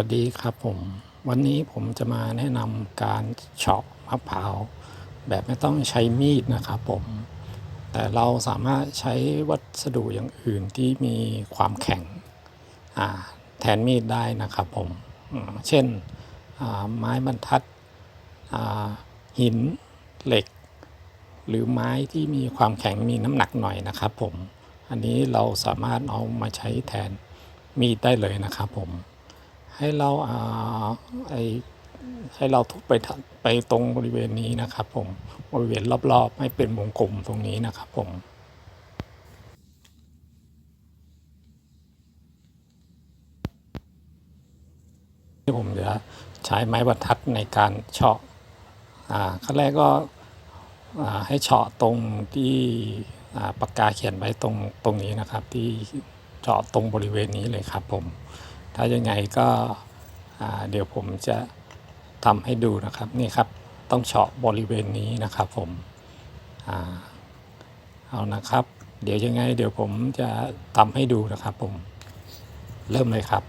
วัสดีครับผม วันนี้ผมจะมาแนะนำการเฉาะมะพร้าวแบบไม่ต้องใช้มีดนะครับผม แต่เราสามารถใช้วัสดุอย่างอื่นที่มีความแข็งแทนมีดได้นะครับผม เช่นไม้บรรทัดหินเหล็ก หรือไม้ที่มีความแข็งมีน้ำหนักหน่อยนะครับผม อันนี้เราสามารถเอามาใช้แทนมีดได้เลยนะครับผม ให้เราอ่าไอให้เราทุบไปไปตรงบริเวณนี้นะครับผมบริเวณรอบๆ ให้เป็นวงกลมตรงนี้นะครับผมที่ผมจะใช้ไม้บรรทัดในการเฉาะอ่าขั้นแรกก็ให้เฉาะตรงที่ปากกาเขียนไว้ตรงตรงนี้นะครับ ที่เจาะตรงบริเวณนี้เลยครับผม ถ้ายังไงก็เดี๋ยวผมจะทำให้ดูนะครับนี่ครับต้องเฉาะบริเวณนี้นะครับผมอเอานะครับ เดี๋ยวยังไง เดี๋ยวผมจะทำให้ดูนะครับผมเริ่มเลยครับ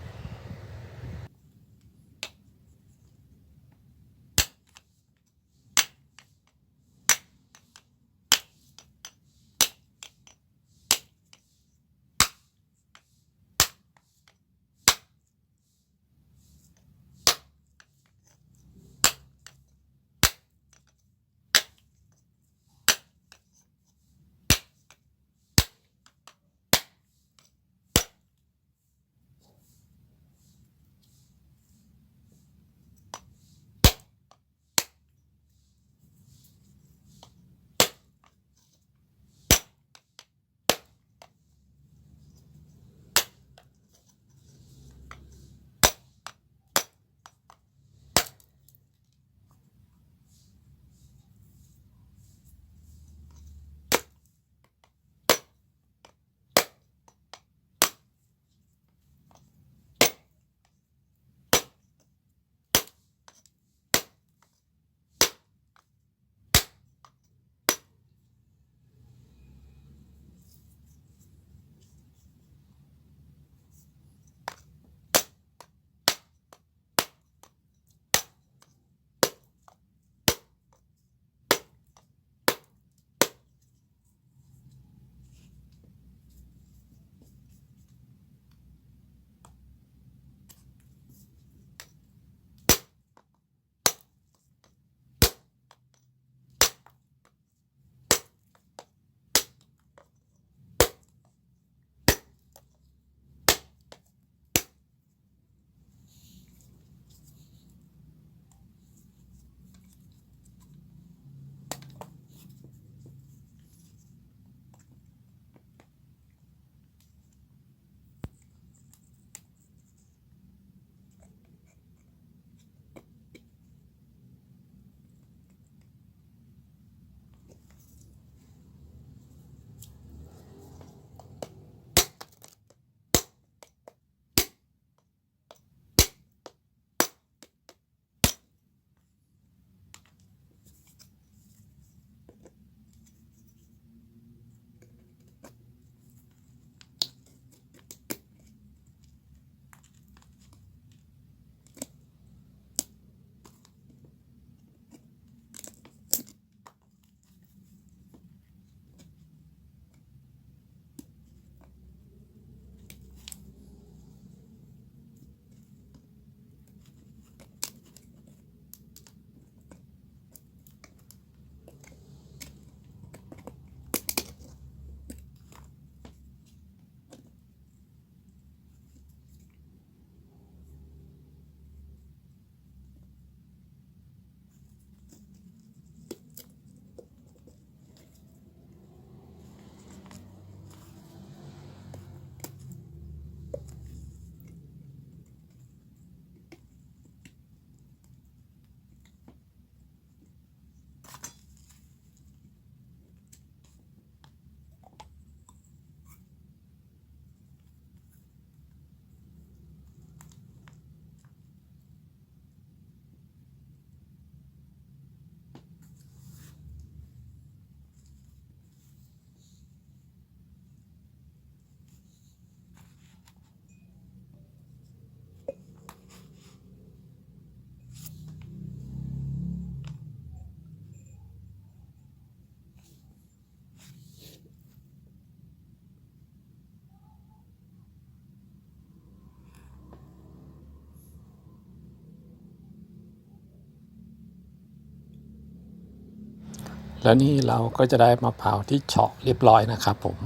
แล้วนี่เราก็จะได้มะพร้าวที่เฉาะเรียบร้อยนะครับผม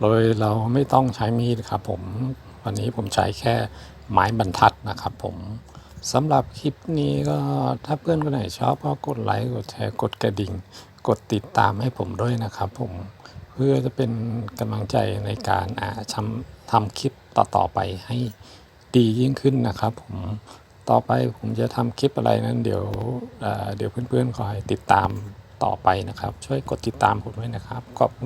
โดยเราไม่ต้องใช้มีดครับผม วันนี้ผมใช้แค่ไม้บรรทัดนะครับผมสำหรับคลิปนี้ก็ถ้าเพื่อนคนไหนชอบก็กดไลค์กดแชร์กดกระดิ่ง กดติดตามให้ผมด้วยนะครับผม เพื่อจะเป็นกำลังใจในการอ่าทำทำคลิปต่อๆไปให้ดียิ่งขึ้นนะครับผมต่อไปผมจะทำคลิปอะไรนั้นเดี๋ยวเอ่อเดี๋ยวเพื่อนๆคอยติดตาม ต่อไปนะครับ ช่วยกดติดตามผมด้วยนะครับขอบ